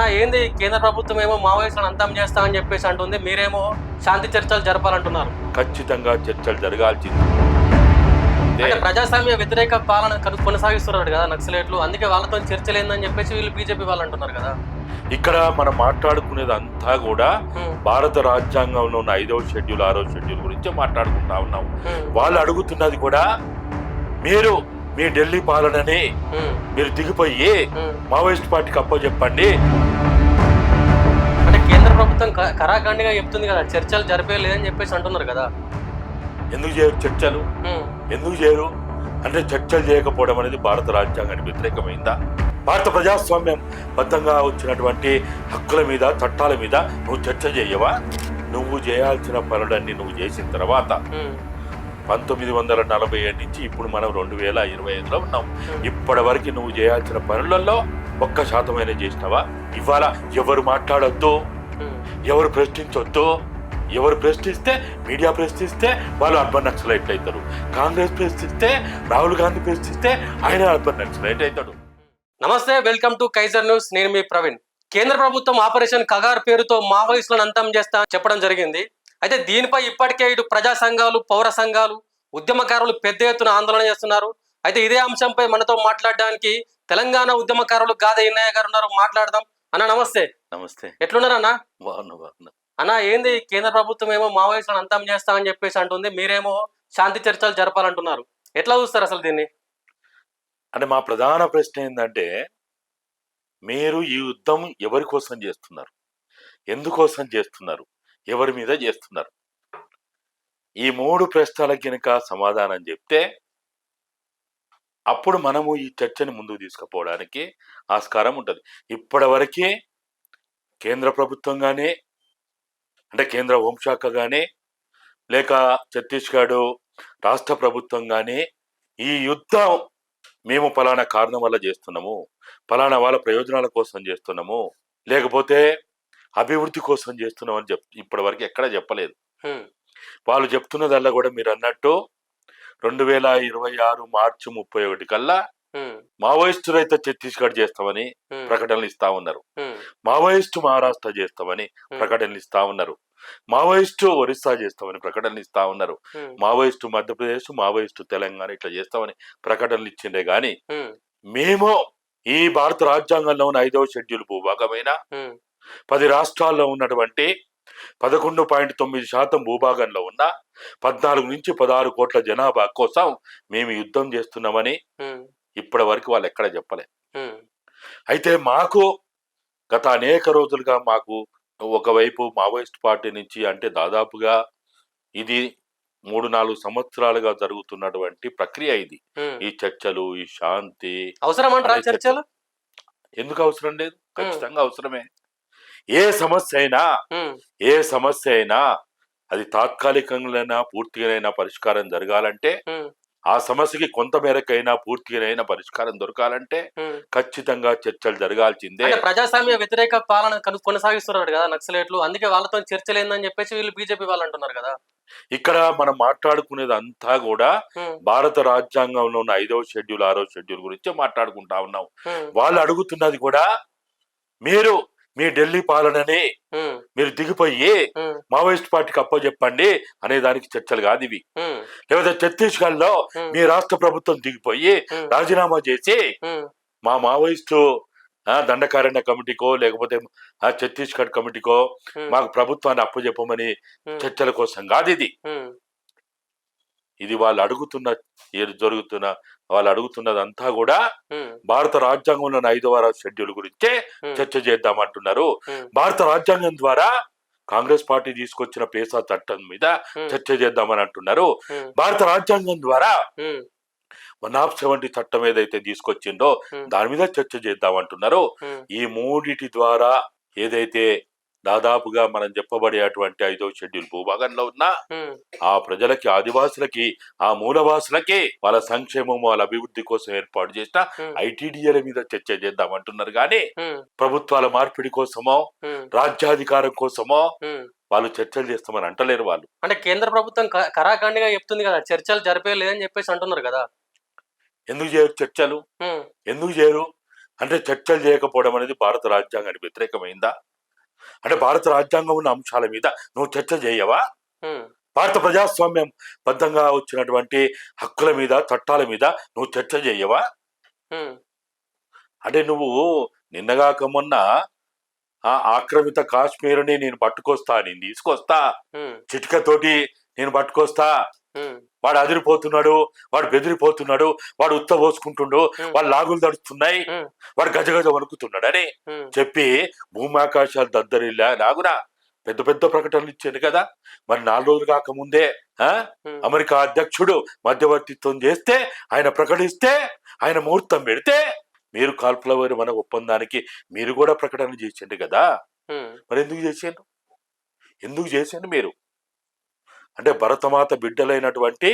అన్న ఏంది కేంద్ర ప్రభుత్వం ఏమో మావోయిస్టులను అంతం చేస్తా అని చెప్పేసి అంటుంది మీరేమో శాంతి చర్చలు జరపాలంటున్నారు. ఖచ్చితంగా చర్చలు జరగాల్సింది. అంటే ప్రజాస్వామ్య వ్యతిరేక పాలన కను- కొనసాగిస్తున్నారు కదా నక్సలైట్లు అందుకే వాళ్ళతో చర్చలు ఏందని చెప్పేసి వీళ్ళు బీజేపీ వాళ్ళు అంటున్నారు కదా. ఇక్కడ మనం మాట్లాడుకునేది అంతా కూడా భారత రాజ్యాంగంలో ఉన్న ఐదవ షెడ్యూల్ ఆరో షెడ్యూల్ గురించి మాట్లాడుకుంటా ఉన్నాం వాళ్ళు అడుగుతున్నది కూడా మీరు మీ ఢిల్లీ పాలనని మీరు దిగిపోయి. మావోయిస్ట్ పార్టీకి అప్ప చెప్పండి అంటే కేంద్ర ప్రభుత్వం కరాఖండిగా చెప్తుంది కదా చర్చలు జరిపేయలేదని చెప్పేసి అంటున్నారు కదా. ఎందుకు చేయరు చర్చలు? ఎందుకు చేయరు? అంటే చర్చలు చేయకపోవడం అనేది భారత రాజ్యాంగానికి వ్యతిరేకమైందా? భారత ప్రజాస్వామ్యం బద్ధంగా వచ్చినటువంటి హక్కుల మీద చట్టాల మీద నువ్వు చర్చ చేయవా? నువ్వు చేయాల్సిన పనులన్నీ నువ్వు చేసిన తర్వాత పంతొమ్మిది వందల నలభై ఏడు నుంచి ఇప్పుడు మనం రెండు వేల ఇరవై ఐదులో ఉన్నాం. ఇప్పటి వరకు నువ్వు చేయాల్సిన పనులలో ఒక్క శాతమైన చేసినావా? ఇవాళ ఎవరు మాట్లాడొద్దు? ఎవరు ప్రశ్నించొద్దు? ఎవరు ప్రశ్నిస్తే మీడియా ప్రశ్నిస్తే వాళ్ళు అర్బన్ నక్సలైట్ అవుతారు. కాంగ్రెస్ ప్రశ్నిస్తే రాహుల్ గాంధీ ప్రశ్నిస్తే ఆయన అర్బన్ నక్సలైట్ అవుతాడు. నమస్తే వెల్కమ్ టు కైజర్ న్యూస్. నేను మీ ప్రవీణ్. కేంద్ర ప్రభుత్వం ఆపరేషన్ కగార్ పేరుతో మావోయిస్టులను అంతం చేస్తా చెప్పడం జరిగింది. అయితే దీనిపై ఇప్పటికే ఇటు ప్రజా సంఘాలు పౌర సంఘాలు ఉద్యమకారులు పెద్ద ఎత్తున ఆందోళన చేస్తున్నారు. అయితే ఇదే అంశంపై మనతో మాట్లాడడానికి తెలంగాణ ఉద్యమకారులు గాదే ఇన్నయ్య గారు ఉన్నారు. మాట్లాడదాం. అన్న నమస్తే. నమస్తే. ఎట్లున్నారన్న బాగున్నా బాగున్నా. అన్న ఏంది? కేంద్ర ప్రభుత్వం ఏమో మావోయిస్టులను అంతం చేస్తా అని చెప్పేసి అంటుంది. మీరేమో శాంతి చర్చలు జరపాలంటున్నారు. ఎట్లా చూస్తారు అసలు దీన్ని? అంటే మా ప్రధాన ప్రశ్న ఏంటంటే మీరు ఈ యుద్ధం ఎవరి కోసం చేస్తున్నారు? ఎందుకోసం చేస్తున్నారు? ఎవరి మీద చేస్తున్నారు? ఈ మూడు ప్రశ్నలకు కనుక సమాధానం చెప్తే అప్పుడు మనము ఈ చర్చని ముందుకు తీసుకుపోవడానికి ఆస్కారం ఉంటుంది. ఇప్పటివరకే కేంద్ర ప్రభుత్వం కానీ అంటే కేంద్ర హోంశాఖ కానీ లేక ఛత్తీస్గఢ్ రాష్ట్ర ప్రభుత్వం కానీ ఈ యుద్ధం మేము ఫలానా కారణం వల్ల చేస్తున్నాము ఫలానా వాళ్ళ ప్రయోజనాల కోసం చేస్తున్నాము లేకపోతే అభివృద్ధి కోసం చేస్తున్నాం అని చెప్ ఇప్పటివరకు ఎక్కడ చెప్పలేదు. వాళ్ళు చెప్తున్నదల్లా కూడా మీరు అన్నట్టు రెండు వేల ఇరవై ఆరు మార్చి ముప్పై ఒకటి కల్లా హ్మ్, మావోయిస్టు రైతు ఛత్తీస్గఢ్ చేస్తామని ప్రకటనలు ఇస్తా ఉన్నారు. మావోయిస్టు మహారాష్ట్ర చేస్తామని ప్రకటనలు ఇస్తా ఉన్నారు. మావోయిస్టు ఒరిస్సా చేస్తామని ప్రకటనలు ఇస్తా ఉన్నారు. మావోయిస్టు మధ్యప్రదేశ్ మావోయిస్టు తెలంగాణ ఇట్లా చేస్తామని ప్రకటనలు ఇచ్చిండే గాని మేము ఈ భారత రాజ్యాంగంలో ఉన్న ఐదవ షెడ్యూల్ భూభాగమైన పది రాష్ట్రాల్లో ఉన్నటువంటి పదకొండు పాయింట్ తొమ్మిది శాతం భూభాగంలో ఉన్న పద్నాలుగు నుంచి పదహారు కోట్ల జనాభా కోసం మేము యుద్ధం చేస్తున్నామని ఇప్పటి వరకు వాళ్ళు ఎక్కడ చెప్పలే. అయితే మాకు గత అనేక రోజులుగా మాకు ఒకవైపు మావోయిస్ట్ పార్టీ నుంచి అంటే దాదాపుగా ఇది మూడు నాలుగు సంవత్సరాలుగా జరుగుతున్నటువంటి ప్రక్రియ ఇది. ఈ చర్చలు ఈ శాంతి అవసరం చర్చలు. ఎందుకు అవసరం లేదు? ఖచ్చితంగా అవసరమే. ఏ సమస్య అయినా ఏ సమస్య అయినా అది తాత్కాలికంగా పూర్తిగానైనా పరిష్కారం జరగాలంటే ఆ సమస్యకి కొంత మేరకైనా పూర్తిగానైనా పరిష్కారం దొరకాలంటే. ఖచ్చితంగా చర్చలు జరగాల్సిందే. ప్రజాస్వామ్య వ్యతిరేక పాలన కను- కొనసాగిస్తున్నారు కదా నక్సలైట్లు. అందుకే వాళ్ళతో చర్చలు ఏందని చెప్పేసి వీళ్ళు బీజేపీ వాళ్ళు అంటున్నారు కదా. ఇక్కడ మనం మాట్లాడుకునేది అంతా కూడా భారత రాజ్యాంగంలో ఉన్న ఐదవ షెడ్యూల్ ఆరో షెడ్యూల్ గురించి మాట్లాడుకుంటా ఉన్నాం. వాళ్ళు అడుగుతున్నది కూడా మీరు మీ ఢిల్లీ పాలనని మీరు దిగిపోయి మావోయిస్ట్ పార్టీకి అప్ప చెప్పండి అనే దానికి చర్చలు కాదు ఇవి. లేకపోతే ఛత్తీస్గఢ్లో మీ రాష్ట్ర ప్రభుత్వం దిగిపోయి రాజీనామా చేసి మా మావోయిస్టు దండకారణ్య కమిటీకో లేకపోతే ఆ ఛత్తీస్గఢ్ కమిటీకో మాకు ప్రభుత్వాన్ని అప్పచెప్పమని హ్మ్, చర్చల కోసం కాదు ఇది. ఇది వాళ్ళు అడుగుతున్న ఏది జరుగుతున్న వాళ్ళు అడుగుతున్నదంతా కూడా భారత రాజ్యాంగంలోని ఐదవ షెడ్యూల్ గురించే చర్చ చేద్దామంటున్నారు. భారత రాజ్యాంగం ద్వారా కాంగ్రెస్ పార్టీ తీసుకొచ్చిన పేసా చట్టం మీద చర్చ చేద్దామని అంటున్నారు భారత రాజ్యాంగం ద్వారా వన్ ఆఫ్ సెవెంటీ చట్టం ఏదైతే తీసుకొచ్చిందో దాని మీద చర్చ చేద్దామంటున్నారు. ఈ మూడిటి ద్వారా ఏదైతే దాదాపుగా మనం చెప్పబడేటువంటి ఐదో షెడ్యూల్ భూభాగంలో ఉన్న ఆ ప్రజలకి ఆదివాసులకి ఆ మూలవాసులకి వాళ్ళ సంక్షేమం వాళ్ళ అభివృద్ధి కోసం ఏర్పాటు చేసిన ఐటీడీఏల మీద చర్చ చేద్దామంటున్నారు కానీ హ్మ్, ప్రభుత్వాల మార్పిడి కోసమో రాజ్యాధికారం కోసమో. వాళ్ళు చర్చలు చేస్తామని అంటలేరు వాళ్ళు. అంటే కేంద్ర ప్రభుత్వం కరాఖండిగా చెప్తుంది కదా చర్చలు జరిపేయలేదని చెప్పేసి అంటున్నారు కదా. ఎందుకు చేయరు చర్చలు? ఎందుకు చేయరు? అంటే చర్చలు చేయకపోవడం అనేది భారత రాజ్యాంగానికి వ్యతిరేకమైందా? అంటే భారత రాజ్యాంగం ఉన్న అంశాల మీద నువ్వు చర్చ చేయవా? భారత ప్రజాస్వామ్యం బద్ధంగా వచ్చినటువంటి హక్కుల మీద చట్టాల మీద నువ్వు చర్చ చేయవా? అంటే నువ్వు నిన్నగాక మొన్న ఆ ఆక్రమిత కాశ్మీరుని నేను పట్టుకొస్తా నేను తీసుకొస్తా. చిటికతోటి నేను పట్టుకొస్తా. వాడు అదిరిపోతున్నాడు వాడు బెదిరిపోతున్నాడు వాడు ఉత్త పోసుకుంటుండు Hmm. వాడు లాగులు తడుస్తున్నాయి. వాడు గజగజ వణుకుతున్నాడు అని చెప్పి భూమాకాశాలు దద్దరిల్లా లాగునా? పెద్ద పెద్ద ప్రకటనలు ఇచ్చాడు కదా? మరి నాలుగు రోజులు కాకముందే అమెరికా అధ్యక్షుడు మధ్యవర్తిత్వం చేస్తే ఆయన ప్రకటిస్తే ఆయన ముహూర్తం పెడితే మీరు కాల్పుల మన ఒప్పందానికి మీరు కూడా ప్రకటన చేసిండు కదా? మరి ఎందుకు చేసిండు ఎందుకు చేసిండు మీరు? అంటే భరతమాత బిడ్డలైనటువంటి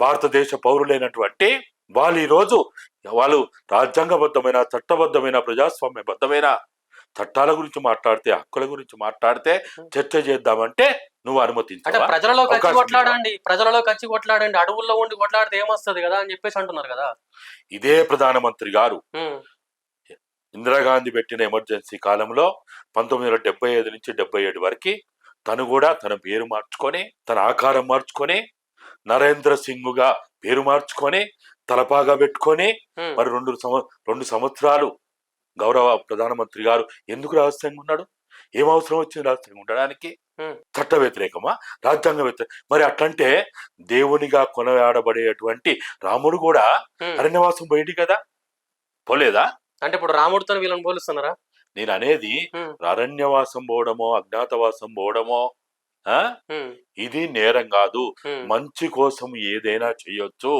భారతదేశ పౌరులైనటువంటి వాళ్ళు ఈరోజు వాళ్ళు రాజ్యాంగబద్ధమైన చట్టబద్ధమైన ప్రజాస్వామ్యబద్ధమైన చట్టాల గురించి మాట్లాడితే హక్కుల గురించి మాట్లాడితే చర్చ చేద్దామంటే నువ్వు అంటే అనుమతించవా ప్రజలలో కచ్చి కొట్లాడండి ప్రజలలో కచ్చి కొట్లాడండి అడవుల్లో ఉండి కొట్లాడితే ఏమొస్తుంది కదా అని చెప్పేసి అంటున్నారు కదా. ఇదే ప్రధానమంత్రి గారు. ఇందిరాగాంధీ పెట్టిన ఎమర్జెన్సీ కాలంలో పంతొమ్మిది వందల డెబ్బై ఐదు నుంచి డెబ్బై ఏడు వరకు తను కూడా తన పేరు మార్చుకొని తన ఆకారం మార్చుకొని నరేంద్ర సింగ్గా పేరు మార్చుకొని తలపాగా పెట్టుకొని మరి రెండు రెండు సంవత్సరాలు గౌరవ ప్రధానమంత్రి గారు ఎందుకు రహస్యంగా ఉన్నాడు? ఏం అవసరం వచ్చింది రహస్యంగా ఉండడానికి. చట్ట వ్యతిరేకమా? రాజ్యాంగ వ్యతిరేక మరి అట్లంటే దేవునిగా కొనయాడబడేటువంటి రాముడు కూడా. అరణ్యవాసం పోయింది కదా? పోలేదా? అంటే ఇప్పుడు రాముడితో వీళ్ళని పోలుస్తున్నారా? నేను అనేది అరణ్యవాసం పోవడమో అజ్ఞాతవాసం పోవడమో ఇది నేరం కాదు. మంచి కోసం ఏదైనా చేయొచ్చు.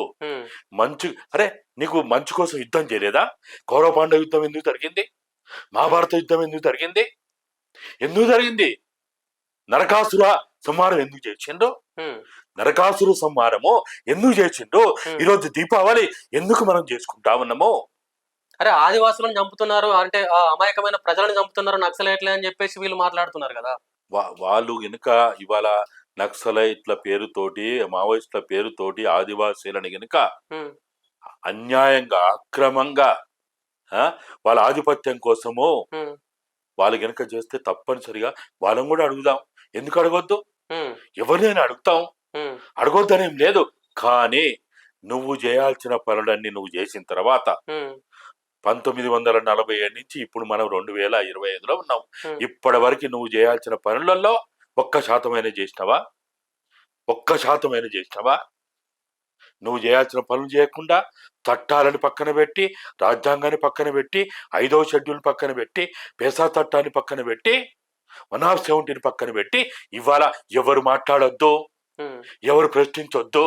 మంచి అరే నీకు మంచి కోసం యుద్ధం చేయలేదా? కౌరవ పాండవ యుద్ధం ఎందుకు జరిగింది? మహాభారత యుద్ధం ఎందుకు జరిగింది? ఎందుకు జరిగింది? నరకాసుర సంహారం ఎందుకు చేసిండు నరకాసుర సంహారము ఎందుకు చేసిండు. ఈరోజు దీపావళి ఎందుకు మనం చేసుకుంటా ఉన్నాము? అరే ఆదివాసులను చంపుతున్నారు అంటే ఆ అమాయకమైన ప్రజలను చంపుతున్నారు నక్సలైట్లే అని చెప్పేసి వీళ్ళు మాట్లాడుతున్నారు కదా. వాళ్ళు గనుక ఇవాళ నక్సలైట్ల పేరుతోటి మావోయిస్టుల పేరుతోటి ఆదివాసీలను గనుక అన్యాయంగా అక్రమంగా వాళ్ళ ఆధిపత్యం కోసము వాళ్ళు గనుక చేస్తే తప్పనిసరిగా వాళ్ళని కూడా అడుగుదాం. ఎందుకు అడగొద్దు? ఎవరినైనా అడుగుతాం. ఉమ్, అడగొద్దనేం లేదు. కానీ నువ్వు చేయాల్సిన పనులన్నీ నువ్వు చేసిన తర్వాత పంతొమ్మిది వందల నలభై ఏడు నుంచి ఇప్పుడు మనం రెండు వేల ఇరవై ఐదులో ఉన్నాం. ఇప్పటి వరకు నువ్వు చేయాల్సిన పనులలో ఒక్క శాతమైన చేసినావా? ఒక్క శాతమైన చేసినావా? నువ్వు చేయాల్సిన పనులు చేయకుండా చట్టాలను పక్కన పెట్టి రాజ్యాంగాన్ని పక్కన పెట్టి ఐదవ షెడ్యూల్ పక్కన పెట్టి పేసా చట్టాన్ని పక్కన పెట్టి వన్ ఆఫ్ సెవెంటీని పక్కన పెట్టి ఇవాళ ఎవరు మాట్లాడొద్దు? ఎవరు ప్రశ్నించొద్దు?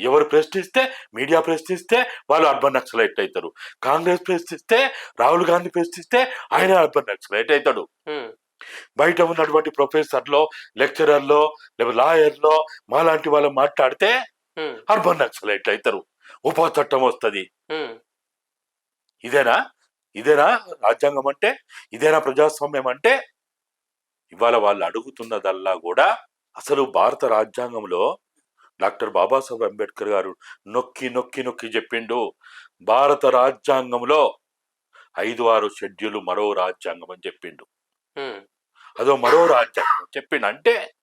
ఎవరు ప్రశ్నిస్తే మీడియా ప్రశ్నిస్తే వాళ్ళు అర్బన్ నక్సలైట్ అవుతారు. కాంగ్రెస్ ప్రశ్నిస్తే రాహుల్ గాంధీ ప్రశ్నిస్తే ఆయన అర్బన్ నక్సలైట్ అవుతాడు. బయట ఉన్నటువంటి ప్రొఫెసర్లో లెక్చరర్లో లేదా లాయర్లో మాలాంటి వాళ్ళు మాట్లాడితే అర్బన్ నక్సలైట్ అవుతారు. ఉప చట్టం వస్తుంది ఇదేనా? ఇదేనా రాజ్యాంగం అంటే? ఇదేనా ప్రజాస్వామ్యం అంటే? ఇవాళ వాళ్ళు అడుగుతున్నదల్లా కూడా అసలు భారత రాజ్యాంగంలో డాక్టర్ బాబాసాహెబ్ అంబేద్కర్ గారు నొక్కి నొక్కి నొక్కి చెప్పిండు. భారత రాజ్యాంగంలో ఐదు ఆరు షెడ్యూల్ మరో రాజ్యాంగం అని చెప్పిండు. అదో మరో రాజ్యాంగం చెప్పిండు. అంటే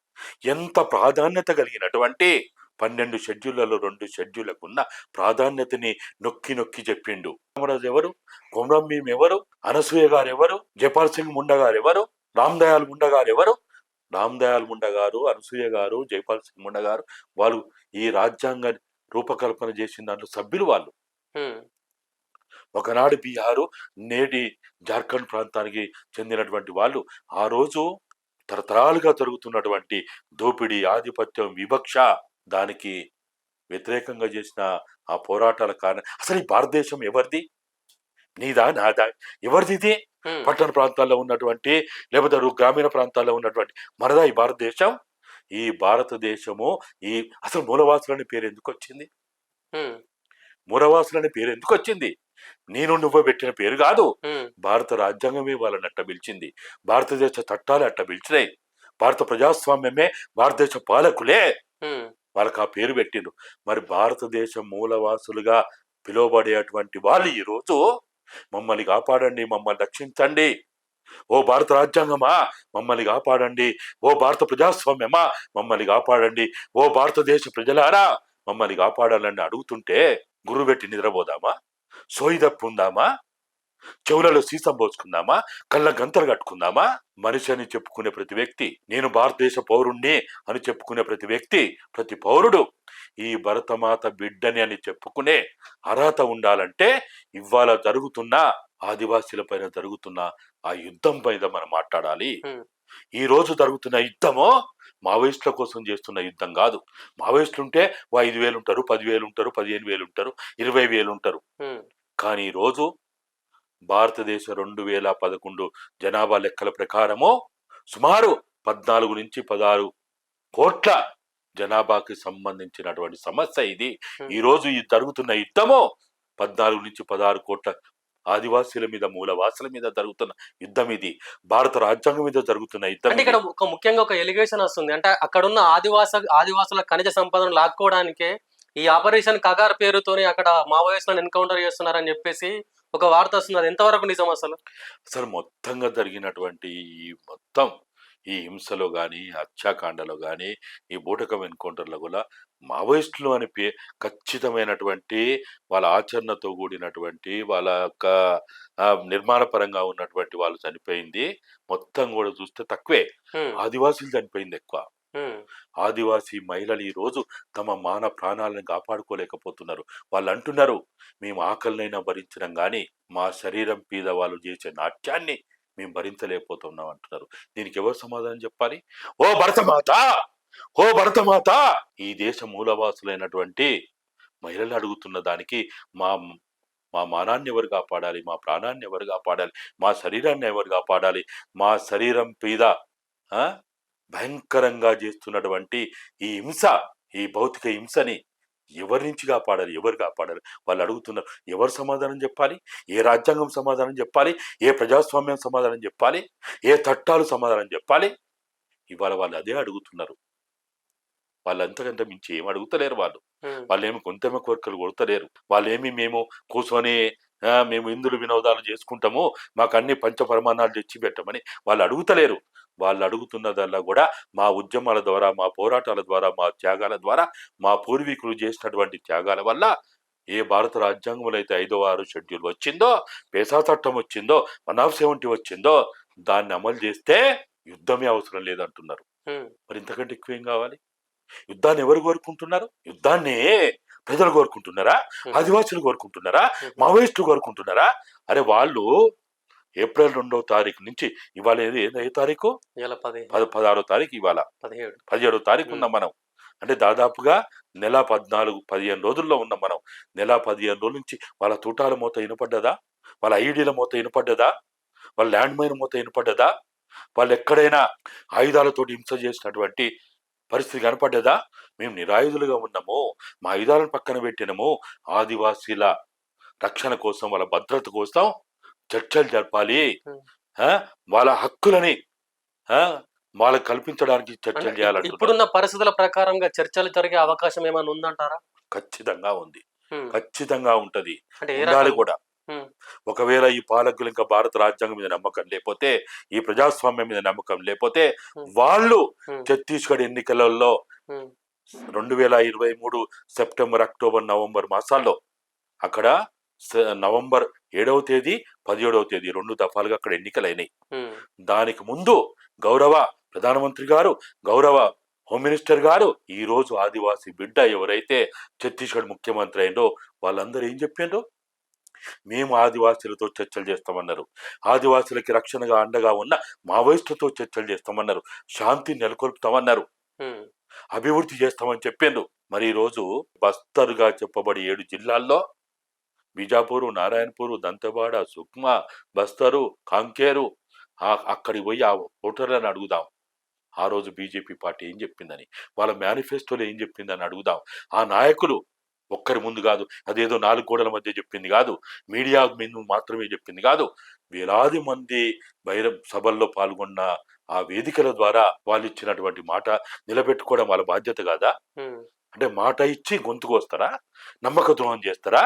ఎంత ప్రాధాన్యత కలిగినటువంటి పన్నెండు షెడ్యూళ్ళలో రెండు షెడ్యూళ్ళకు ఉన్న ప్రాధాన్యతని నొక్కి నొక్కి చెప్పిండు. రామరాజు ఎవరు? కొమరం భీం ఎవరు? అనసూయ గారు ఎవరు? జపాల్ సింగ్ ముండా గారు ఎవరు? రామ్ దయాల్ ముండా గారు ఎవరు? రామ్ దయాల్ ముండా గారు అనసూయ గారు జైపాల్ సింగ్ ముండా గారు వాళ్ళు ఈ రాజ్యాంగ రూపకల్పన చేసిన దాంట్లో సభ్యులు వాళ్ళు. ఒకనాడు బీహారు నేటి జార్ఖండ్ ప్రాంతానికి చెందినటువంటి వాళ్ళు ఆ రోజు తరతరాలుగా జరుగుతున్నటువంటి దోపిడీ ఆధిపత్యం వివక్ష దానికి వ్యతిరేకంగా చేసిన ఆ పోరాటాల కారణం. అసలు ఈ భారతదేశం ఎవరిది? నీదా నాదా? ఎవరిది పట్టణ ప్రాంతాల్లో ఉన్నటువంటి లేకపోతే గ్రామీణ ప్రాంతాల్లో ఉన్నటువంటి మనదా ఈ భారతదేశం ఈ భారతదేశము ఈ అసలు మూలవాసులని పేరు ఎందుకు వచ్చింది? మూలవాసులని పేరు ఎందుకు వచ్చింది? నేను నువ్వు పెట్టిన పేరు కాదు. భారత రాజ్యాంగమే వాళ్ళని అట్ట పిలిచింది. భారతదేశ చట్టాలు అట్ట పిలిచినాయి. భారత ప్రజాస్వామ్యమే భారతదేశ పాలకులే. వాళ్ళకి ఆ పేరు పెట్టిండు మరి భారతదేశ మూలవాసులుగా పిలువబడేటువంటి వాళ్ళు ఈరోజు మమ్మల్ని కాపాడండి మమ్మల్ని రక్షించండి. ఓ భారత రాజ్యాంగమా మమ్మల్ని కాపాడండి. ఓ భారత ప్రజాస్వామ్యమా మమ్మల్ని కాపాడండి. ఓ భారతదేశ ప్రజలారా మమ్మల్ని కాపాడాలని అడుగుతుంటే గురువు పెట్టి నిద్రపోదామా? సోయిదప్పు ఉందామా చెవులలో సీసం పోసుకుందామా? కళ్ళ గంతలు కట్టుకుందామా? మనిషి అని చెప్పుకునే ప్రతి వ్యక్తి నేను భారతదేశ పౌరుణ్ణి అని చెప్పుకునే ప్రతి వ్యక్తి ప్రతి పౌరుడు ఈ భరతమాత బిడ్డని అని చెప్పుకునే అర్హత ఉండాలంటే ఇవాళ జరుగుతున్న ఆదివాసీల పైన జరుగుతున్న ఆ యుద్ధం పైన మనం మాట్లాడాలి. ఈ రోజు జరుగుతున్న యుద్ధము మావోయిస్టుల కోసం చేస్తున్న యుద్ధం కాదు. మావోయిస్టులు ఉంటే ఓ ఐదు వేలు ఉంటారు పదివేలు ఉంటారు పదిహేను వేలు ఉంటారు ఇరవై వేలు ఉంటారు. కానీ ఈ రోజు భారతదేశ రెండు వేల పదకొండు జనాభా లెక్కల ప్రకారము సుమారు పద్నాలుగు నుంచి పదహారు కోట్ల జనాభాకి సంబంధించినటువంటి సమస్య ఇది. ఈ రోజు ఈ జరుగుతున్న యుద్ధము పద్నాలుగు నుంచి పదహారు కోట్ల ఆదివాసీల మీద మూలవాసుల మీద జరుగుతున్న యుద్ధం ఇది. భారత రాజ్యాంగం మీద జరుగుతున్న యుద్ధం అంటే. ఇక్కడ ఒక ముఖ్యంగా ఒక ఎలిగేషన్ వస్తుంది. అంటే అక్కడ ఉన్న ఆదివాస ఆదివాసుల ఖనిజ సంపదను లాక్కోవడానికే ఈ ఆపరేషన్ కగార్ పేరుతోని అక్కడ మావోయిస్టులను ఎన్కౌంటర్ చేస్తున్నారని చెప్పేసి ఒక వార్త వస్తుంది. అది ఎంతవరకు నిజం అసలు? అసలు మొత్తంగా జరిగినటువంటి ఈ మొత్తం ఈ హింసలో కానీ హత్యాకాండలో కానీ ఈ బూటకం ఎన్కౌంటర్లో కూడా మావోయిస్టులు అని పే ఖచ్చితమైనటువంటి వాళ్ళ ఆచరణతో కూడినటువంటి వాళ్ళ యొక్క నిర్మాణపరంగా ఉన్నటువంటి వాళ్ళు చనిపోయింది. మొత్తం కూడా చూస్తే తక్కువే. ఆదివాసీలు చనిపోయింది ఎక్కువ. ఆదివాసీ మహిళలు ఈ రోజు తమ మాన ప్రాణాలను కాపాడుకోలేకపోతున్నారు. వాళ్ళు అంటున్నారు మేము ఆకలినైనా భరించడం కానీ మా శరీరం మీద వాళ్ళు చేసే నాట్యాన్ని మేము భరించలేకపోతున్నాం అంటున్నారు. దీనికి ఎవరు సమాధానం చెప్పాలి? ఓ భరతమాత! ఓ భరతమాత! ఈ దేశ మూలవాసులైనటువంటి మహిళలు అడుగుతున్న దానికి మా మా మానాన్ని ఎవరు కాపాడాలి? మా ప్రాణాన్ని ఎవరు కాపాడాలి? మా శరీరాన్ని ఎవరు కాపాడాలి? మా శరీరం మీద భయంకరంగా చేస్తున్నటువంటి ఈ హింస ఈ భౌతిక హింసని ఎవరి నుంచి కాపాడాలి? ఎవరు కాపాడాలి? వాళ్ళు అడుగుతున్నారు. ఎవరు సమాధానం చెప్పాలి? ఏ రాజ్యాంగం సమాధానం చెప్పాలి? ఏ ప్రజాస్వామ్యం సమాధానం చెప్పాలి? ఏ చట్టాలు సమాధానం చెప్పాలి? ఇవాళ వాళ్ళు అదే అడుగుతున్నారు. వాళ్ళు అంతకంటే మించి ఏం అడుగుతలేరు వాళ్ళు. వాళ్ళు ఏమి కొంతమ కోరికలు కొడతలేరు. వాళ్ళు ఏమి మేము కూర్చొని మేము ఇందులు వినోదాలు చేసుకుంటాము మాకు అన్ని పంచపరమాణాలు తెచ్చి పెట్టమని వాళ్ళు అడుగుతలేరు. వాళ్ళు అడుగుతున్నదల్లా కూడా మా ఉద్యమాల ద్వారా మా పోరాటాల ద్వారా మా త్యాగాల ద్వారా మా పూర్వీకులు చేసినటువంటి త్యాగాల వల్ల ఏ భారత రాజ్యాంగంలో అయితే ఐదో ఆరు షెడ్యూల్ వచ్చిందో పేసా చట్టం వచ్చిందో వన్ ఆఫ్ సెవెంటీ వచ్చిందో దాన్ని అమలు చేస్తే యుద్ధమే అవసరం లేదంటున్నారు. మరి ఇంతకంటే ఎక్కువ ఏం కావాలి? యుద్ధాన్ని ఎవరు కోరుకుంటున్నారు? యుద్ధాన్ని ప్రజలు కోరుకుంటున్నారా? ఆదివాసులు కోరుకుంటున్నారా? మావోయిస్టులు కోరుకుంటున్నారా? అరే వాళ్ళు ఏప్రిల్ రెండవ తారీఖు నుంచి ఇవాళ ఏది? ఏ- తారీఖు? పది. పద పదహారో తారీఖు ఇవాళ. పదిహేడు. పదిహేడో తారీఖు ఉన్నాం మనం. అంటే దాదాపుగా నెల పద్నాలుగు పదిహేను రోజుల్లో ఉన్నాం మనం. నెల పదిహేను రోజుల నుంచి వాళ్ళ తూటాల మూత వినపడ్డదా? వాళ్ళ ఐడీల మూత వినపడ్డదా? వాళ్ళ ల్యాండ్ మైన్ మూత వినపడ్డదా? వాళ్ళు ఎక్కడైనా ఆయుధాలతోటి హింస చేసినటువంటి పరిస్థితి కనపడ్డదా? మేము నిరాయుధులుగా ఉన్నాము. మా ఆయుధాలను పక్కన పెట్టినము. ఆదివాసీల రక్షణ కోసం వాళ్ళ భద్రత కోసం చర్చలు జరపాలి. వాళ్ళ హక్కులని ఆ, వాళ్ళకి కల్పించడానికి చర్చలు చేయాలంటున్నారు. ఇప్పుడున్న పరిస్థితుల ప్రకారంగా చర్చలు జరిగే అవకాశం ఏమైనా ఉందంటారా? ఖచ్చితంగా ఉంది. ఖచ్చితంగా ఉంటది. ఉండాలి? కూడా. ఒకవేళ ఈ పాలకులు ఇంకా భారత రాజ్యాంగం మీద నమ్మకం లేకపోతే ఈ ప్రజాస్వామ్యం మీద నమ్మకం లేకపోతే. వాళ్ళు ఛత్తీస్గఢ్ ఎన్నికలలో రెండు వేల ఇరవై మూడు సెప్టెంబర్ అక్టోబర్ నవంబర్ మాసాల్లో అక్కడ నవంబర్ ఏడవ తేదీ పదిహేడవ తేదీ రెండు దఫాలుగా అక్కడ ఎన్నికలైనాయి. దానికి ముందు గౌరవ ప్రధానమంత్రి గారు గౌరవ హోమ్ మినిస్టర్ గారు ఈ రోజు ఆదివాసీ బిడ్డ ఎవరైతే ఛత్తీస్గఢ్ ముఖ్యమంత్రి అయిందో వాళ్ళందరూ ఏం చెప్పిండ్రు మేము ఆదివాసీలతో చర్చలు చేస్తామన్నారు. ఆదివాసీలకి రక్షణగా అండగా ఉన్న మావోయిస్టులతో చర్చలు చేస్తామన్నారు. శాంతి నెలకొల్పుతామన్నారు. అభివృద్ధి చేస్తామని చెప్పిండ్రు మరి ఈ రోజు బస్తరుగా చెప్పబడి ఏడు జిల్లాల్లో బిజాపూరు నారాయణపూరు దంతెవాడ సుక్మా బస్తరు కాంకేరు అక్కడికి పోయి ఆ ఓటర్లను అడుగుదాం. ఆ రోజు బీజేపీ పార్టీ ఏం చెప్పిందని వాళ్ళ మేనిఫెస్టోలో ఏం చెప్పిందని అడుగుదాం. ఆ నాయకులు ఒక్కరి ముందు కాదు అదేదో నాలుగు గోడల మధ్య చెప్పింది కాదు మీడియా ముందు మాత్రమే చెప్పింది కాదు వేలాది మంది బహిర సభల్లో పాల్గొన్న ఆ వేదికల ద్వారా వాళ్ళు ఇచ్చినటువంటి మాట నిలబెట్టుకోవడం వాళ్ళ బాధ్యత కాదా? అంటే మాట ఇచ్చి గొంతుకు వస్తారా? నమ్మక ద్రోహం చేస్తారా?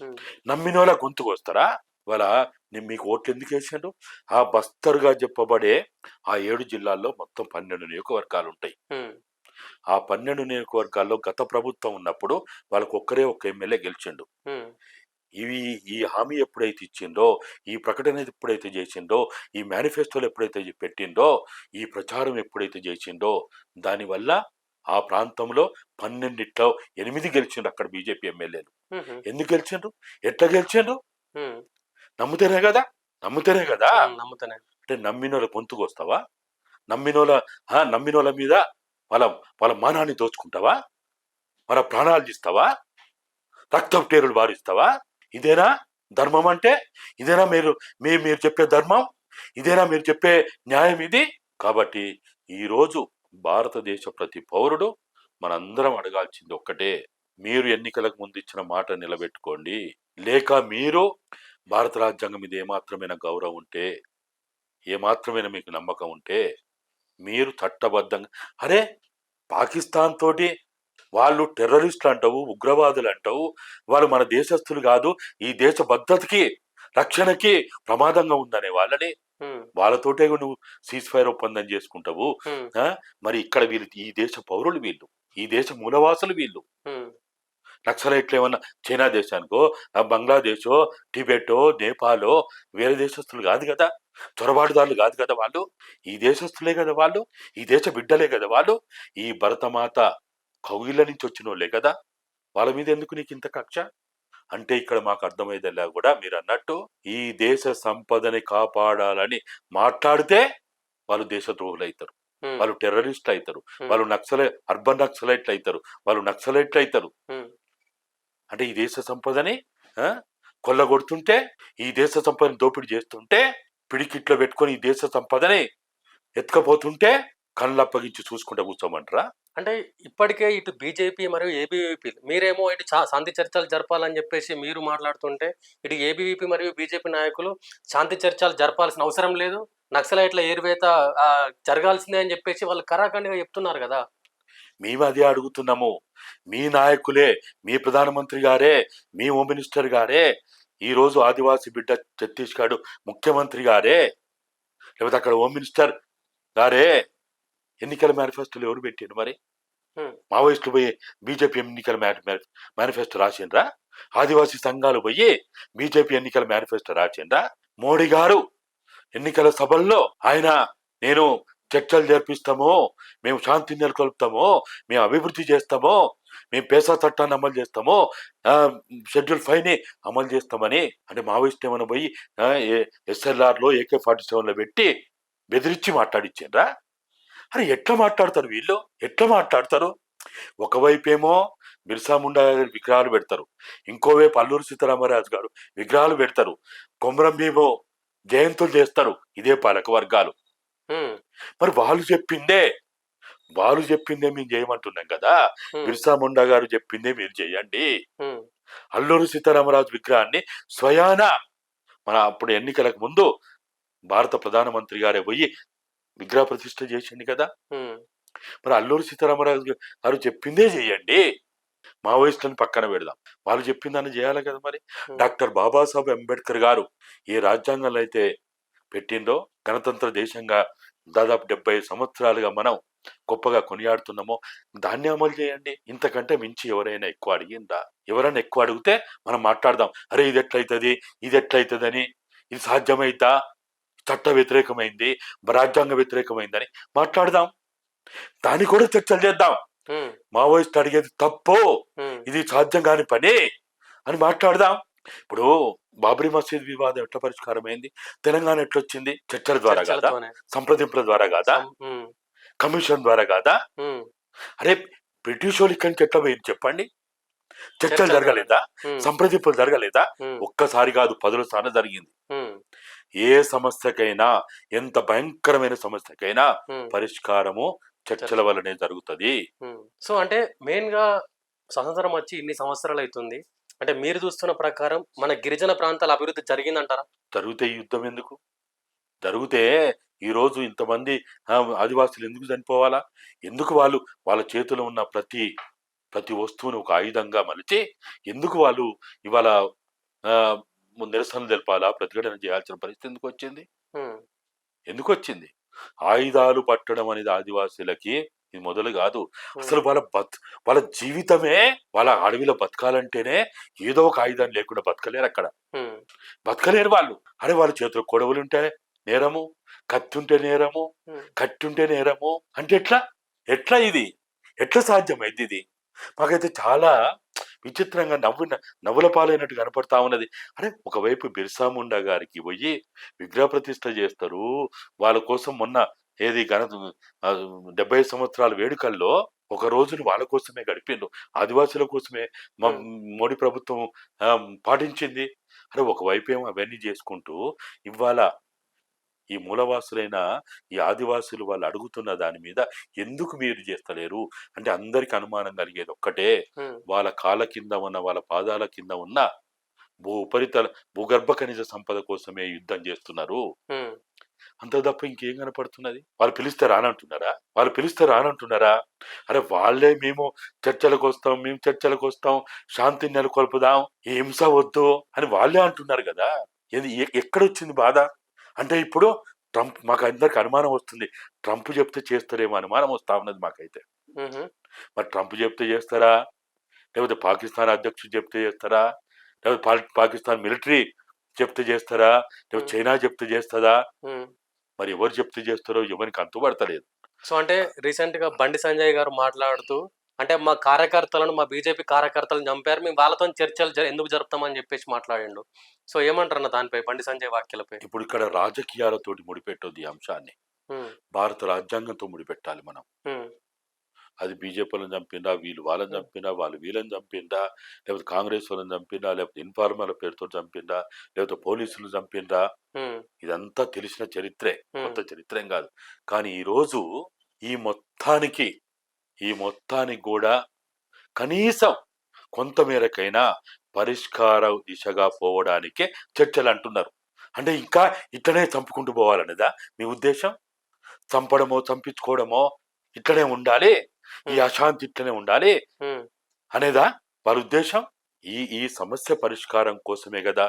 ఉమ్. నమ్మినోళ్ళ గొంతుకు వస్తారా ఇవాళ నేను మీకు ఓట్లు ఎందుకు వేసాను ఆ బస్తరుగా చెప్పబడే ఆ ఏడు జిల్లాల్లో మొత్తం పన్నెండు నియోజకవర్గాలు ఉంటాయి ఆ పన్నెండు నియోజకవర్గాల్లో గత ప్రభుత్వం ఉన్నప్పుడు వాళ్ళకు ఒక్కరే ఒక్క ఎమ్మెల్యే గెలిచిండు. ఇవి ఈ హామీ ఎప్పుడైతే ఇచ్చిందో ఈ ప్రకటన ఎప్పుడైతే చేసిందో ఈ మేనిఫెస్టోలు ఎప్పుడైతే పెట్టిందో ఈ ప్రచారం ఎప్పుడైతే చేసిందో దానివల్ల ఆ ప్రాంతంలో పన్నెండిట్లో ఎనిమిది గెలిచిండ్రు అక్కడ బీజేపీ ఎమ్మెల్యేలు. ఎందుకు గెలిచిండ్రు? ఎట్లా గెలిచిండ్రు? నమ్ముతేనే కదా? నమ్ముతేనే కదా? నమ్ముతానే. అంటే నమ్మినోళ్ళ గొంతుకు వస్తావా? నమ్మినోళ్ళ నమ్మినోళ్ళ మీద వాళ్ళ వాళ్ళ మానాన్ని దోచుకుంటావా? వాళ్ళ ప్రాణాలు తీస్తావా? రక్తం టేరులు వారిస్తావా? ఇదేనా ధర్మం అంటే? ఇదేనా మీరు మీ మీరు చెప్పే ధర్మం? ఇదేనా మీరు చెప్పే న్యాయం ఇది? కాబట్టి ఈరోజు భారతదేశ ప్రతి పౌరుడు మనందరం అడగాల్సింది ఒక్కటే మీరు ఎన్నికలకు ముందు ఇచ్చిన మాట నిలబెట్టుకోండి. లేక మీరు భారత రాజ్యాంగం మీద ఏమాత్రమైన గౌరవం ఉంటే ఏమాత్రమైన మీకు నమ్మకం ఉంటే మీరు చట్టబద్ధంగా అరే పాకిస్తాన్ తోటి వాళ్ళు టెర్రరిస్టులు అంటావు ఉగ్రవాదులు అంటావు వాళ్ళు మన దేశస్తులు కాదు ఈ దేశ భద్రతకి రక్షణకి ప్రమాదంగా ఉందనే వాళ్ళని వాళ్ళతోటే నువ్వు సీజ్ ఫైర్ ఒప్పందం చేసుకుంటావు? మరి ఇక్కడ వీళ్ళు ఈ దేశ పౌరులు వీళ్ళు ఈ దేశ మూలవాసులు వీళ్ళు. నక్సలైట్లు ఏమన్నా చైనా దేశానికో బంగ్లాదేశో టిబెటో నేపాలో వేరే దేశస్తులు కాదు కదా. చొరబాటుదారులు కాదు కదా వాళ్ళు. ఈ దేశస్తులే కదా వాళ్ళు. ఈ దేశ బిడ్డలే కదా వాళ్ళు. ఈ భరతమాత కౌగిళ్ళ నుంచి వచ్చిన వాళ్ళే కదా. వాళ్ళ మీద ఎందుకు నీకు ఇంత కక్ష? అంటే ఇక్కడ మాకు అర్థమయ్యేదల్లా కూడా మీరు అన్నట్టు ఈ దేశ సంపదని కాపాడాలని మాట్లాడితే వాళ్ళు దేశద్రోహులు అవుతారు వాళ్ళు టెర్రరిస్టులు అవుతారు వాళ్ళు నక్సలై అర్బన్ నక్సలైట్లు అవుతారు వాళ్ళు నక్సలైట్లు అవుతారు అంటే ఈ దేశ సంపదని ఆ, కొల్లగొడుతుంటే ఈ దేశ సంపదని దోపిడీ చేస్తుంటే పిడికిట్లో పెట్టుకొని ఈ దేశ సంపదని ఎత్తుకపోతుంటే కళ్ళు అప్పగించి చూసుకుంటూ కూర్చోమంటారా? అంటే ఇప్పటికే ఇటు బీజేపీ మరియు ఏబీవీపీ మీరేమో ఇటు చా- శాంతి చర్చలు జరపాలని చెప్పేసి మీరు మాట్లాడుతుంటే ఇటు ఏబీవీపీ మరియు బీజేపీ నాయకులు శాంతి చర్చలు జరపాల్సిన అవసరం లేదు. నక్సలైట్ల ఏరువేత జరగాల్సిందే అని చెప్పేసి వాళ్ళు కరాఖండిగా చెప్తున్నారు కదా. మేము అదే అడుగుతున్నాము. మీ నాయకులే మీ ప్రధానమంత్రి గారే మీ హోమ్ మినిస్టర్ గారే ఈరోజు ఆదివాసీ బిడ్డ ఛత్తీస్గఢ్ ముఖ్యమంత్రి గారే లేకపోతే అక్కడ హోమ్ మినిస్టర్ గారే ఎన్నికల మేనిఫెస్టోలు ఎవరు పెట్టారు మరి. మావోయిస్టులు పోయి బీజేపీ ఎన్నికల మేనిఫెస్టో రాసిండ్రా? ఆదివాసీ సంఘాలు పోయి బీజేపీ ఎన్నికల మేనిఫెస్టో రాసిండ్రా? మోడీ గారు ఎన్నికల సభల్లో ఆయన నేను చర్చలు జరిపిస్తాము మేము శాంతి నెలకొల్పుతాము మేము అభివృద్ధి చేస్తాము మేము పేసా చట్టాన్ని అమలు చేస్తాము షెడ్యూల్ ఫైవ్ని అమలు చేస్తామని అంటే మావోయిస్ట్ ఏమైనా పోయి ఎస్ఎల్ఆర్లో ఏకే ఫార్టీ సెవెన్లో పెట్టి బెదిరించి మాట్లాడిచ్చిండ్రా? అరే ఎట్లా మాట్లాడతారు వీళ్ళు? ఎట్లా మాట్లాడతారు? ఒకవైపు ఏమో బిర్సా ముండా గారి విగ్రహాలు పెడతారు. ఇంకోవైపు అల్లూరు సీతారామరాజు గారు విగ్రహాలు పెడతారు. కొమరం భీము జయంతులు చేస్తారు ఇదే పాలక వర్గాలు. మరి వాళ్ళు చెప్పిందే. వాళ్ళు చెప్పిందే మేము చేయమంటున్నాం కదా. బిర్సా ముండా గారు చెప్పిందే మీరు చేయండి. అల్లూరు సీతారామరాజు విగ్రహాన్ని స్వయాన మన అప్పుడు ఎన్నికలకు ముందు భారత ప్రధానమంత్రి గారే పోయి విగ్రహ ప్రతిష్ఠ చేసింది కదా. మరి అల్లూరు సీతారామరాజు గారు చెప్పిందే చేయండి మావోయిస్టులను పక్కన పెడదాం. వాళ్ళు చెప్పిందని చేయాలి కదా మరి. డాక్టర్ బాబాసాహెబ్ అంబేద్కర్ గారు ఏ రాజ్యాంగాలు అయితే పెట్టిందో గణతంత్ర దేశంగా దాదాపు డెబ్బై సంవత్సరాలుగా మనం గొప్పగా కొనియాడుతున్నామో దాన్ని అమలు చేయండి. ఇంతకంటే మించి ఎవరైనా ఎక్కువ అడిగిందా? ఎవరైనా ఎక్కువ అడిగితే మనం మాట్లాడదాం. అరే ఇది ఎట్లయితుంది? ఇది ఎట్లయితుందని? ఇది సాధ్యమైద్దా? చట్ట వ్యతిరేకమైంది రాజ్యాంగ వ్యతిరేకమైందని మాట్లాడదాం. దాన్ని కూడా చర్చలు చేద్దాం. మావోయిస్ట్ అడిగేది తప్పు. ఇది సాధ్యం కాని పని అని మాట్లాడదాం. ఇప్పుడు బాబ్రీ మసీద్ వివాదం ఎట్లా పరిష్కారం అయింది తెలంగాణ ఎట్లొచ్చింది? చర్చల ద్వారా కాదా. సంప్రదింపుల ద్వారా కాదా? కమిషన్ ద్వారా కాదా? అరే బ్రిటిష్ వాళ్ళు ఇక్కడి నుంచి ఎట్లా పోయింది చెప్పండి? చర్చలు జరగలేదా? సంప్రదింపులు జరగలేదా? ఒక్కసారి కాదు పదుల సార్లు జరిగింది. ఏ సమస్యకైనా ఎంత భయంకరమైన సమస్యకైనా. పరిష్కారము చర్చల వల్లనే జరుగుతుంది. సో అంటే మెయిన్గా స్వతంత్రం వచ్చి ఇన్ని సంవత్సరాలు అవుతుంది అంటే మీరు చూస్తున్న ప్రకారం మన గిరిజన ప్రాంతాల అభివృద్ధి జరిగిందంటారా? జరిగితే యుద్ధం ఎందుకు? జరిగితే ఈ రోజు ఇంతమంది ఆదివాసులు ఎందుకు చనిపోవాలా? ఎందుకు వాళ్ళు వాళ్ళ చేతిలో ఉన్న ప్రతి ప్రతి వస్తువును ఒక ఆయుధంగా మలిచి ఎందుకు వాళ్ళు ఇవాళ ఆ, నిరసన తెలపాలా? ప్రతిఘటన చేయాల్సిన పరిస్థితి ఎందుకు వచ్చింది? ఎందుకు వచ్చింది? ఆయుధాలు పట్టడం అనేది ఆదివాసీలకి ఇది మొదలు కాదు. అసలు వాళ్ళ బత్ వాళ్ళ జీవితమే వాళ్ళ అడవిలో బతకాలంటేనే ఏదో ఒక ఆయుధం లేకుండా బతకలేరు అక్కడ. బతకలేరు వాళ్ళు. అరే వాళ్ళ చేతిలో కొడవలుంటే నేరము కత్తి ఉంటే నేరము కత్తి ఉంటే నేరము అంటే ఎట్లా? ఎట్లా ఇది? ఎట్లా సాధ్యమైంది ఇది? మాకైతే చాలా విచిత్రంగా నవ్వు నవ్వుల పాలైనట్టు కనపడతా ఉన్నది. అరే ఒకవైపు బిర్సా ముండా గారికి పోయి విగ్రహ ప్రతిష్ట చేస్తారు. వాళ్ళ కోసం మొన్న ఏది గణ డెబ్బై సంవత్సరాల వేడుకల్లో ఒక రోజును వాళ్ళ కోసమే గడిపిండ్రు ఆదివాసుల కోసమే మా మోడీ ప్రభుత్వం పాటించింది. అరే ఒకవైపు ఏమో అవన్నీ చేసుకుంటూ ఇవాళ ఈ మూలవాసులైన ఈ ఆదివాసులు వాళ్ళు అడుగుతున్న దాని మీద ఎందుకు మీరు చేస్తలేరు? అంటే అందరికి అనుమానం కలిగేది ఒక్కటే. వాళ్ళ కాళ్ళ కింద ఉన్న వాళ్ళ పాదాల కింద ఉన్న భూ ఉపరితల భూగర్భ ఖనిజ సంపద కోసమే యుద్ధం చేస్తున్నారు. అంత తప్ప ఇంకేం కనపడుతున్నది? వాళ్ళు పిలిస్తే రానంటున్నారా? వాళ్ళు పిలిస్తే రానంటున్నారా? అరే వాళ్ళే మేము చర్చలకు వస్తాం మేము చర్చలకు వస్తాం శాంతిని నెలకొల్పుదాం ఈ హింస వద్దు అని వాళ్ళే అంటున్నారు కదా? ఎక్కడొచ్చింది బాధ? అంటే ఇప్పుడు ట్రంప్ మాకు అందరికి అనుమానం వస్తుంది. ట్రంప్ చెప్తే చేస్తారేమో అనుమానం వస్తా ఉన్నది మాకైతే. మరి ట్రంప్ చెప్తే చేస్తారా? లేకపోతే పాకిస్తాన్ అధ్యక్షుడు చెప్తే చేస్తారా? లేకపోతే పాకిస్తాన్ మిలిటరీ చెప్తే చేస్తారా? లేకపోతే చైనా చెప్తే చేస్తుందా? ఉమ్. మరి ఎవరు చెప్తే చేస్తారో ఎవరికి అంతుపడతలేదు. సో అంటే రీసెంట్గా బండి సంజయ్ గారు మాట్లాడుతూ అంటే మా కార్యకర్తలను మా బీజేపీ కార్యకర్తలను చంపారు. మేము వాళ్ళతో చర్చలు ఎందుకు జరుపుతామని చెప్పేసి మాట్లాడిండు. సో ఏమంటారు అన్న దానిపై బండి సంజయ్ వ్యాఖ్యలపై? ఇప్పుడు ఇక్కడ రాజకీయాలతోటి ముడిపెట్టొద్దు ఈ అంశాన్ని. భారత రాజ్యాంగంతో ముడిపెట్టాలి మనం. అది బీజేపీలను చంపిందా వీళ్ళు వాళ్ళని చంపిందా వాళ్ళు వీళ్ళని చంపిందా లేకపోతే కాంగ్రెస్ వాళ్ళని చంపిందా లేకపోతే ఇన్ఫార్మల్ పేరుతో చంపిందా లేకపోతే పోలీసులు చంపిందా? ఇదంతా తెలిసిన చరిత్రే. కొత్త చరిత్ర కాదు. కానీ ఈరోజు ఈ మొత్తానికి ఈ మొత్తానికి కూడా కనీసం కొంతమేరకైనా పరిష్కార దిశగా పోవడానికే చర్చలు అంటున్నారు. అంటే ఇంకా ఇట్లనే చంపుకుంటూ పోవాలనేదా మీ ఉద్దేశం? చంపడమో చంపించుకోవడమో ఇట్లనే ఉండాలి? ఈ అశాంతి ఇట్లనే ఉండాలి? అనేదా వారి ఉద్దేశం? ఈ ఈ సమస్య పరిష్కారం కోసమే కదా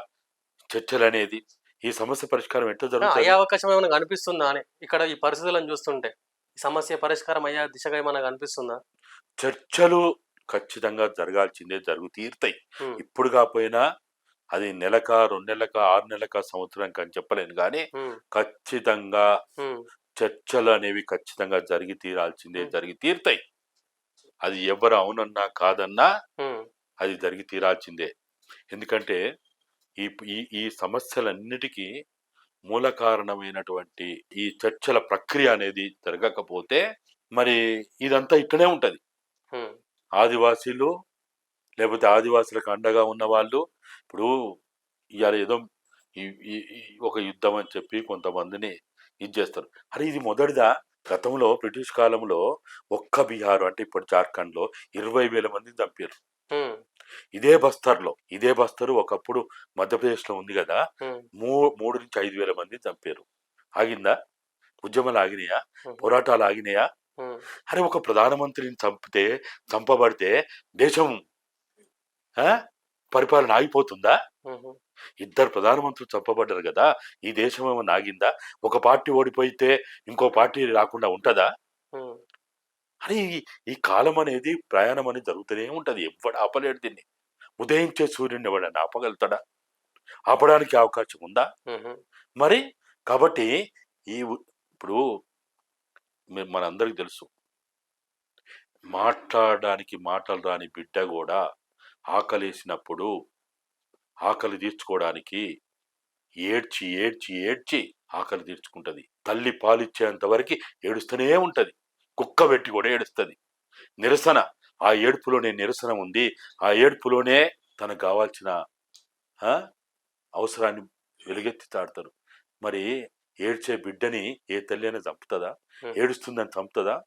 చర్చలు అనేది ఈ సమస్య పరిష్కారం ఎట్లా జరుగుతుంది? అయ్యే అవకాశం ఏమైనా కనిపిస్తుందా అని ఇక్కడ ఈ పరిస్థితులను చూస్తుంటే? సమస్య పరిష్కారం అయ్యే దిశగా ఏమైనా కనిపిస్తుందా? చర్చలు ఖచ్చితంగా జరగాల్సిందే జరుగు తీరుతాయి. ఇప్పుడు కాకపోయినా అది నెలక రెండు నెలక ఆరు నెలక సంవత్సరం అని చెప్పలేను కానీ ఖచ్చితంగా చర్చలు అనేవి ఖచ్చితంగా జరిగి తీరాల్సిందే. జరిగి తీరుతాయి. అది ఎవరు అవునన్నా కాదన్నా అది జరిగి తీరాల్సిందే. ఎందుకంటే ఈ ఈ సమస్యలన్నిటికీ మూల కారణమైనటువంటి ఈ చర్చల ప్రక్రియ అనేది జరగకపోతే మరి ఇదంతా ఇక్కడే ఉంటది. ఆదివాసీలు లేకపోతే ఆదివాసులకు అండగా ఉన్న వాళ్ళు ఇప్పుడు ఇవాళ ఏదో ఒక యుద్ధం అని చెప్పి కొంతమందిని ఇది చేస్తారు. అరే ఇది మొదటిదా? గతంలో బ్రిటిష్ కాలంలో ఒక్క బీహార్ అంటే ఇప్పుడు జార్ఖండ్లో ఇరవై వేల మందిని చంపారు ఇదే బస్తర్లో. ఇదే బస్తరు ఒకప్పుడు మధ్యప్రదేశ్లో ఉంది కదా మూ మూడు నుంచి ఐదు వేల మందిని చంపారు. ఆగిందా? ఉద్యమాలు ఆగినాయా? పోరాటాలు ఆగినాయా? అరే ఒక ప్రధానమంత్రిని చంపితే చంపబడితే దేశం? పరిపాలన ఆగిపోతుందా? ఇద్దరు ప్రధానమంత్రులు చంపబడ్డారు కదా ఈ దేశం ఏమన్నా ఆగిందా? ఒక పార్టీ ఓడిపోయితే ఇంకో పార్టీ రాకుండా ఉంటదా? అని ఈ- కాలం అనేది ప్రయాణం అనేది జరుగుతూనే ఉంటది. ఎవడు ఆపలేడు దీన్ని. ఉదయించే సూర్యుడిని ఎవడన్నా ఆపగలుగుతాడా? ఆపడానికి అవకాశం ఉందా? మరి కాబట్టి ఈ ఇప్పుడు మనందరికి తెలుసు. మాట్లాడడానికి మాటలు రాని బిడ్డ కూడా ఆకలేసినప్పుడు ఆకలి తీర్చుకోవడానికి ఏడ్చి ఏడ్చి ఏడ్చి ఆకలి తీర్చుకుంటది. తల్లి పాలిచ్చేంత వరకు ఏడుస్తూనే ఉంటది. కుక్క పెట్టి కూడా ఏడుస్తుంది. నిరసన. ఆ ఏడుపులోనే నిరసన ఉంది. ఆ ఏడుపులోనే తనకు కావాల్సిన అవసరాన్ని వెలుగెత్తి తాడతారు మరి ఏడ్చే బిడ్డని ఏ తల్లి అయినా చంపుతుందా. ఏడుస్తుందని చంపుతుందా?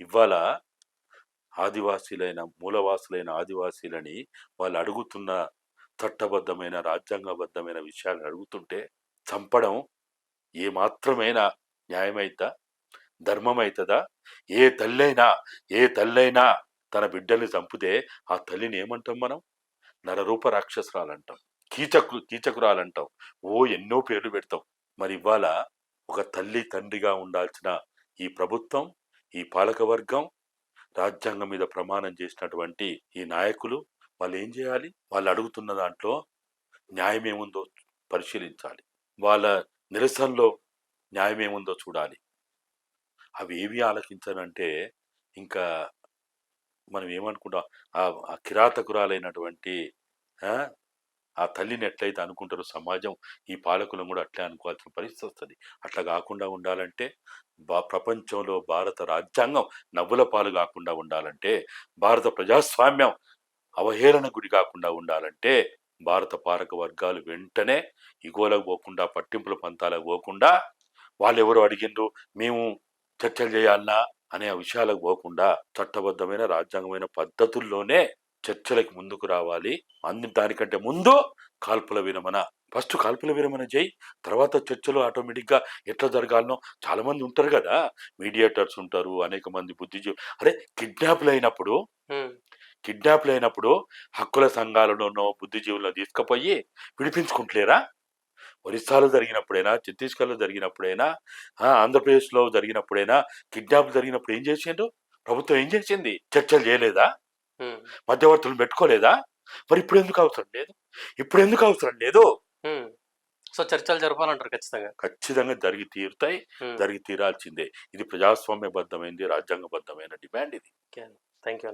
ఇవాళ ఆదివాసీలైన మూలవాసులైన ఆదివాసీలని వాళ్ళు అడుగుతున్న చట్టబద్ధమైన రాజ్యాంగబద్ధమైన విషయాలను అడుగుతుంటే చంపడం ఏ మాత్రమైనా ధర్మం అవుతుందా ఏ తల్లైనా ఏ తల్లైనా తన బిడ్డల్ని చంపితే ఆ తల్లిని ఏమంటాం మనం? నరరూప రాక్షసురాలంటాం. కీచకు కీచకురాలంటాం. ఓ ఎన్నో పేర్లు పెడతాం. మరి ఇవాళ ఒక తల్లి తండ్రిగా ఉండాల్సిన ఈ ప్రభుత్వం ఈ పాలక వర్గం రాజ్యాంగం మీద ప్రమాణం చేసినటువంటి ఈ నాయకులు వాళ్ళు ఏం చేయాలి? వాళ్ళు అడుగుతున్న దాంట్లో న్యాయం ఏముందో పరిశీలించాలి. వాళ్ళ నిరసనలో న్యాయం ఏముందో చూడాలి. అవి ఏవి ఆలకించానంటే ఇంకా మనం ఏమనుకుంటాం? ఆ కిరాతకురాలైనటువంటి ఆ, ఆ తల్లిని ఎట్లయితే అనుకుంటారో సమాజం ఈ పాలకులను కూడా అట్లే అనుకోవాల్సిన పరిస్థితి వస్తుంది. అట్లా కాకుండా ఉండాలంటే బా ప్రపంచంలో భారత రాజ్యాంగం నవ్వుల పాలు కాకుండా ఉండాలంటే భారత ప్రజాస్వామ్యం అవహేళన గురి కాకుండా ఉండాలంటే భారత పాలక వర్గాలు వెంటనే ఇగోలకు పోకుండా పట్టింపుల పంతాలకు పోకుండా వాళ్ళు ఎవరు అడిగిండ్రు? మేము చర్చలు చేయాలనా అనే విషయాలకు పోకుండా చట్టబద్ధమైన రాజ్యాంగమైన పద్ధతుల్లోనే చర్చలకు ముందుకు రావాలి. అందు దానికంటే ముందు కాల్పుల విరమణ. ఫస్ట్ కాల్పుల విరమణ చేయి తర్వాత చర్చలు ఆటోమేటిక్గా ఎట్లా జరగాలనో చాలా మంది ఉంటారు కదా మీడియేటర్స్ ఉంటారు అనేక మంది బుద్ధిజీవి అరే కిడ్నాప్లు అయినప్పుడు కిడ్నాప్లు అయినప్పుడు హక్కుల సంఘాలలోనో బుద్ధిజీవులను తీసుకుపోయి విడిపించుకుంటలేరా ఒరిస్సాలో జరిగినప్పుడైనా ఛత్తీస్గఢ్లో జరిగినప్పుడైనా ఆంధ్రప్రదేశ్లో జరిగినప్పుడైనా కిడ్నాప్ జరిగినప్పుడు ఏం చేసిండు ప్రభుత్వం ఏం చేసింది? చర్చలు చేయలేదా? ఉమ్, మధ్యవర్తులను పెట్టుకోలేదా? మరి ఇప్పుడు ఎందుకు అవసరం లేదు? ఇప్పుడు ఎందుకు అవసరం లేదు. సో చర్చలు జరపాలంటారు ఖచ్చితంగా. ఖచ్చితంగా జరిగి తీరుతాయి. జరిగి తీరాల్సిందే. ఇది ప్రజాస్వామ్యబద్ధమైంది రాజ్యాంగబద్ధమైన డిమాండ్ ఇది. Thank you